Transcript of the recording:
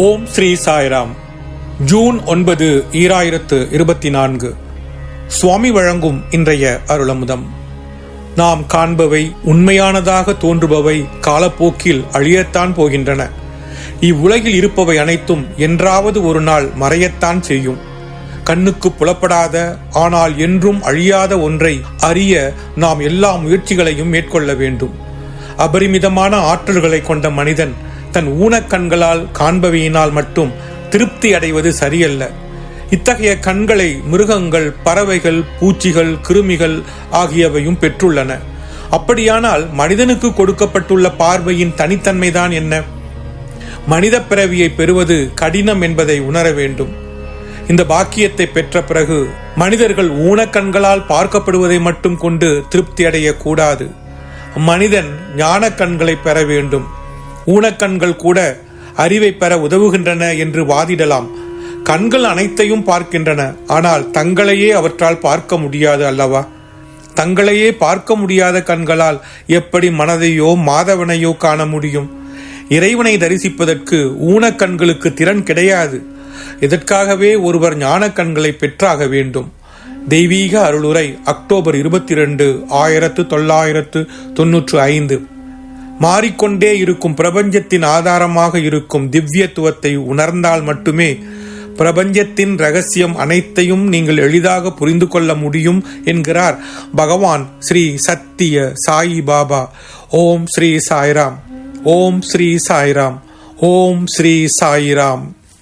ஓம் Sri Sairam. June ஒன்பது ஈராயிரத்து இருபத்தி நான்கு சுவாமி வழங்கும் இன்றைய அருளமுதம். நாம் காண்பவை உண்மையானதாக தோன்றுபவை காலப்போக்கில் அழியத்தான் போகின்றன. இவ்வுலகில் இருப்பவை அனைத்தும் என்றாவது ஒரு நாள் மறையத்தான் செய்யும். கண்ணுக்கு புலப்படாத ஆனால் என்றும் அழியாத ஒன்றை அறிய நாம் எல்லா முயற்சிகளையும் மேற்கொள்ள வேண்டும். அபரிமிதமான ஆற்றல்களை கொண்ட மனிதன் தன் ஊனக்கண்களால் காண்பவையினால் மட்டும் திருப்தி அடைவது சரியல்ல. இத்தகைய கண்களை மிருகங்கள் பறவைகள் பூச்சிகள் கிருமிகள் ஆகியவையும் பெற்றுள்ளன. அப்படியானால் மனிதனுக்கு கொடுக்கப்பட்டுள்ள பார்வையின் தனித்தன்மைதான் என்ன? மனித பிறவியை பெறுவது கடினம் என்பதை உணர வேண்டும். இந்த பாக்கியத்தை பெற்ற பிறகு மனிதர்கள் ஊனக்கண்களால் பார்க்கப்படுவதை மட்டும் கொண்டு திருப்தி அடையக்கூடாது. மனிதன் ஞான கண்களை பெற வேண்டும். ஊனக்கண்கள் கூட அறிவை பெற உதவுகின்றன என்று வாதிடலாம். கண்கள் அனைத்தையும் பார்க்கின்றன. ஆனால் தங்களையே அவற்றால் பார்க்க முடியாது அல்லவா? தங்களையே பார்க்க முடியாத கண்களால் எப்படி மனதையோ மாதவனையோ காண முடியும்? இறைவனை தரிசிப்பதற்கு ஊனக்கண்களுக்கு திறன் கிடையாது. இதற்காகவே ஒருவர் ஞான கண்களை பெற்றாக வேண்டும்? தெய்வீக அருளுரை அக்டோபர் இருபத்தி ரெண்டு ஆயிரத்து தொள்ளாயிரத்து தொன்னூற்று ஐந்து. மாறிக்கொண்டே இருக்கும் பிரபஞ்சத்தின் ஆதாரமாக இருக்கும் திவ்யத்துவத்தை உணர்ந்தால் மட்டுமே பிரபஞ்சத்தின் ரகசியம் அனைத்தையும் நீங்கள் எளிதாக புரிந்து கொள்ள முடியும் என்கிறார் பகவான் ஸ்ரீ சத்திய சாயி பாபா. ஓம் ஸ்ரீ சாய்ராம். ஓம் ஸ்ரீ சாய்ராம். ஓம் ஸ்ரீ சாய்ராம்.